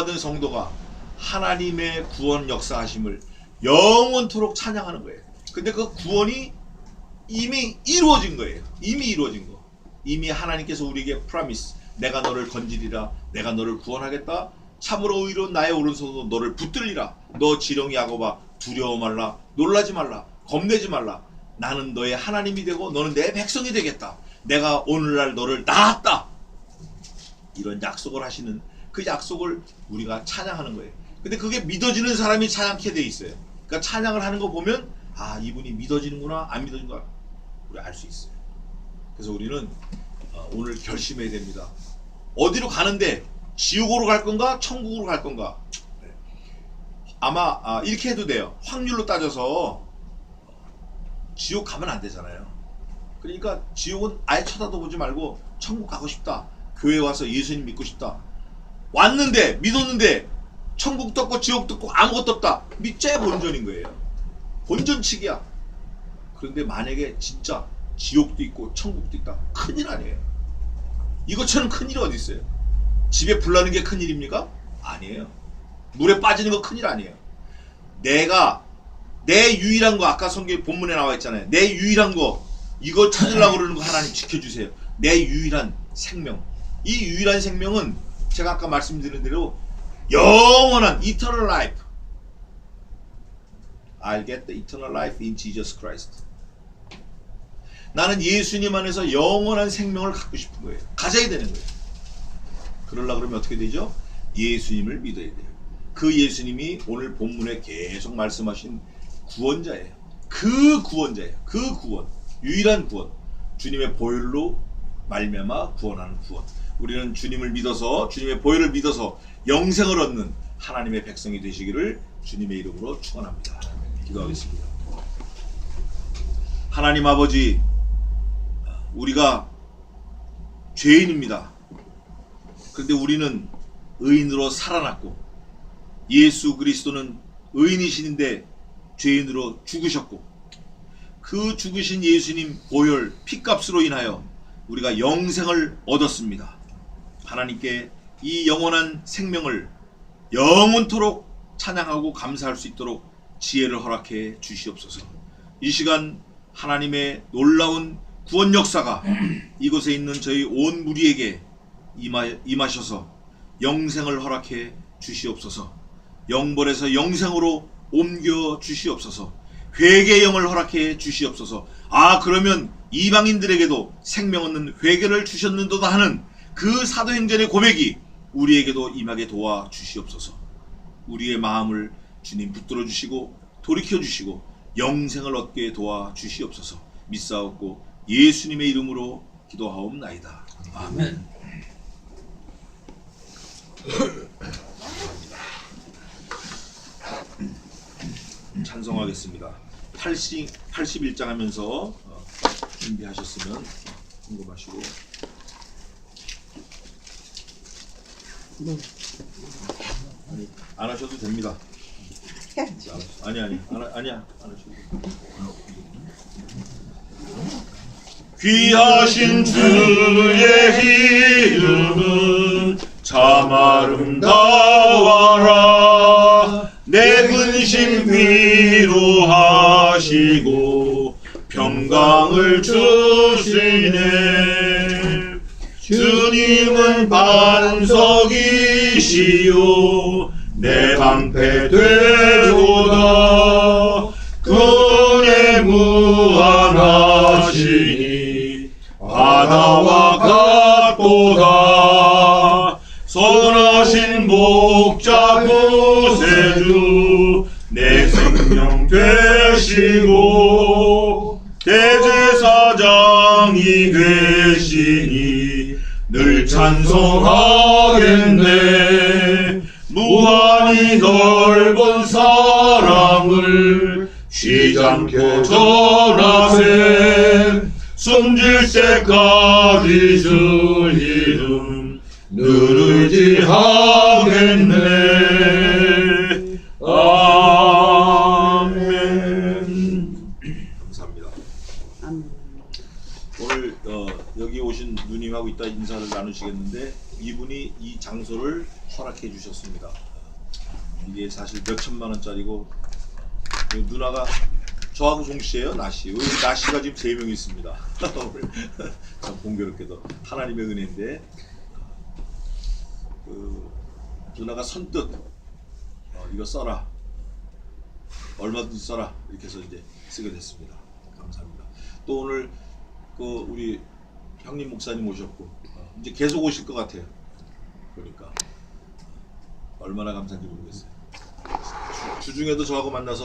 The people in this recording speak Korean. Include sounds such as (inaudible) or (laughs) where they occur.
받은 성도가 하나님의 구원 역사하심을 영원토록 찬양하는 거예요. 근데 그 구원이 이미 이루어진 거예요. 이미 이루어진 거. 이미 하나님께서 우리에게 프라미스 내가 너를 건지리라 내가 너를 구원하겠다 참으로 의로운 나의 오른손으로 너를 붙들리라 너 지렁이 야고바 두려워 말라 놀라지 말라 겁내지 말라 나는 너의 하나님이 되고 너는 내 백성이 되겠다 내가 오늘날 너를 낳았다 이런 약속을 하시는 그 약속을 우리가 찬양하는 거예요 근데 그게 믿어지는 사람이 찬양케 돼 있어요 그러니까 찬양을 하는 거 보면 아 이분이 믿어지는구나 안 믿어지는구나 우리 알 수 있어요 그래서 우리는 어, 오늘 결심해야 됩니다. 어디로 가는데 지옥으로 갈 건가 천국으로 갈 건가? 네. 아마 아, 이렇게 해도 돼요. 확률로 따져서 지옥 가면 안 되잖아요. 그러니까 지옥은 아예 쳐다도 보지 말고 천국 가고 싶다. 교회 와서 예수님 믿고 싶다. 왔는데 믿었는데 천국도 없고 지옥도 없고 아무것도 없다. 믿자야 본전인 거예요. 본전치기야. 그런데 만약에 진짜 지옥도 있고 천국도 있다. 큰일 아니에요. 이것처럼 큰일이 어디 있어요? 집에 불 나는 게 큰일입니까? 아니에요. 물에 빠지는 거 큰일 아니에요. 내가 내 유일한 거 아까 성경 본문에 나와 있잖아요. 내 유일한 거 이거 찾으려고 그러는 거 하나님 지켜주세요. 내 유일한 생명. 이 유일한 생명은 제가 아까 말씀드린 대로 영원한 eternal life. I'll get the eternal life in Jesus Christ. 나는 예수님 안에서 영원한 생명을 갖고 싶은 거예요. 가져야 되는 거예요. 그러려 그러면 어떻게 되죠? 예수님을 믿어야 돼요. 그 예수님이 오늘 본문에 계속 말씀하신 구원자예요. 그 구원자예요. 그 구원. 유일한 구원. 주님의 보혈로 말미암아 구원하는 구원. 우리는 주님을 믿어서 주님의 보혈을 믿어서 영생을 얻는 하나님의 백성이 되시기를 주님의 이름으로 축원합니다. 기도하겠습니다. 하나님 아버지 우리가 죄인입니다. 그런데 우리는 의인으로 살아났고 예수 그리스도는 의인이신데 죄인으로 죽으셨고 그 죽으신 예수님 보혈 피값으로 인하여 우리가 영생을 얻었습니다. 하나님께 이 영원한 생명을 영원토록 찬양하고 감사할 수 있도록 지혜를 허락해 주시옵소서. 이 시간 하나님의 놀라운 구원 역사가 이곳에 있는 저희 온 무리에게 임하, 임하셔서 영생을 허락해 주시옵소서. 영벌에서 영생으로 옮겨 주시옵소서. 회개 영을 허락해 주시옵소서. 아 그러면 이방인들에게도 생명 얻는 회개를 주셨는도다 하는 그 사도행전의 고백이 우리에게도 임하게 도와 주시옵소서. 우리의 마음을 주님 붙들어 주시고 돌이켜 주시고 영생을 얻게 도와 주시옵소서. 믿사옵고 예수님의 이름으로 기도하옵나이다. 아멘. (clears throat) 찬송하겠습니다. 80, 81장 하면서 어, 준비하셨으면 궁금하시고 아니, 안 하셔도 됩니다. 아니 아니 안, 하- 아니야. 안 하셔도 돼. 귀하신 주의 이름은 참 아름다워라. 내 근심 위로하시고 평강을 주시네 주님은 반석이시요 내 방패 되도다. 그의 무한하시니 바다와 같도다. 선하신 목자 구세주 내 생명 되시고 대제사장이 되시니 늘 찬송하겠네. 무한히 넓은 사랑을 쉬지 않고 전하세. 숨질 때까지 주 이름 늘 의지하겠네. 아멘. 감사합니다. 아멘. 어, 여기 오신 누님하고 이따 인사를 나누시겠는데 이분이 이 장소를 허락해 주셨습니다. 이게 사실 몇 천만 원짜리고 그 누나가 저하고 동시에요 나씨. 우리 나씨가 지금 세 명이 있습니다. (laughs) 참 공교롭게도 하나님의 은혜인데 그 누나가 선뜻 어, 이거 써라 얼마든지 써라 이렇게 해서 이제 쓰게 됐습니다. 감사합니다. 또 오늘 그 우리 형님 목사님 오셨고 어, 이제 계속 오실 것 같아요. 그러니까 얼마나 감사한지 모르겠어요. 주, 주중에도 저하고 만나서